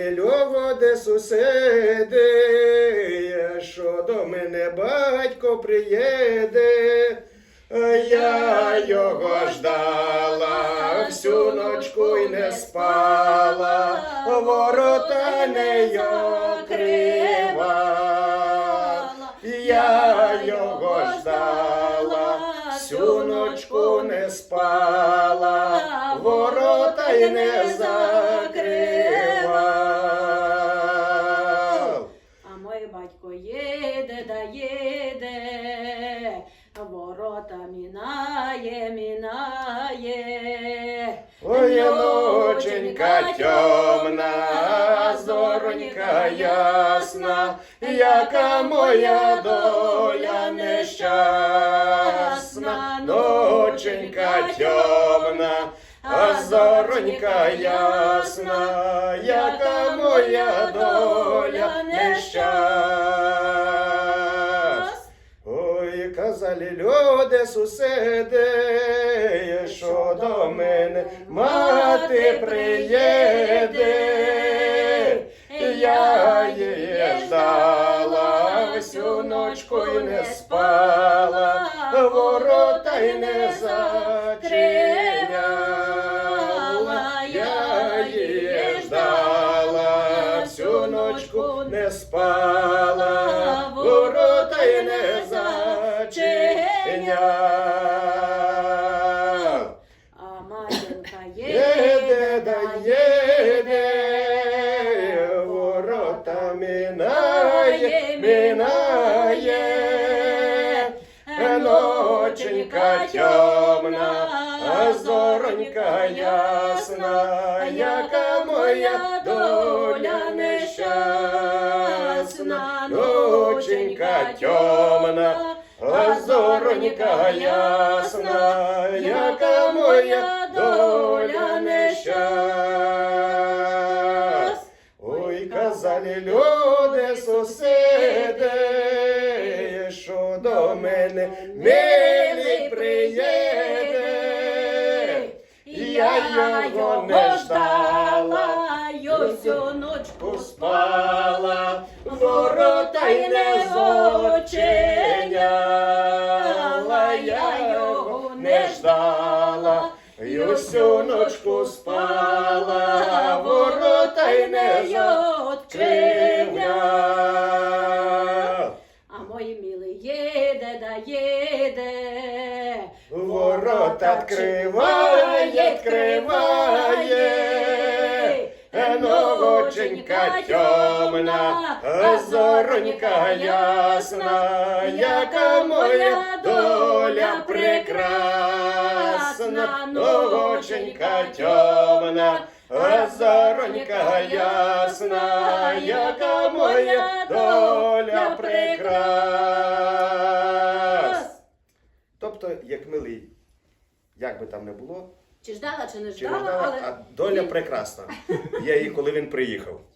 Льово, сусіди, що до мене батько приїде, я його ждала, всю ночку й не спала, ворота не я його ждала, всю ночку не спала, ворота й не закривав. Батько їде да їде, ворота мінає, мінає. Ой, ноченька темна, зоронька ясна, яка моя доля нещасна, ноченька темна, а зоронька ясна, яка моя доля Ой, казали люди, сусіди, що до мене мати приїде, я її ждала, всю ночку й не спала, ворота й не зачиняла, я її ждала, всю ночку не спала, минає, минає, ноченька темна, а зоронька ясна, яка моя доля нещасна, ноченька темна, а зоронька ясна, яка моя доля нещасна. Ой, казали люди, до мене. Милий приїде, я його не ждала, й усю ночку спала, ворота й не зочиняла, я його не ждала, й усю ночку спала, ворота й не зачиняла. Їде. Ворота відкриває, відкриває, Ногоченька темна, зоронька ясна, яка моя доля прекрасна, Ногоченька темна, зоронька ясна, яка моя доля прекрасна. Тобто, як милий, як би там не було, Чи ждала, чи не чи не ждала, ждала, але а доля прекрасна. Я її, коли він приїхав.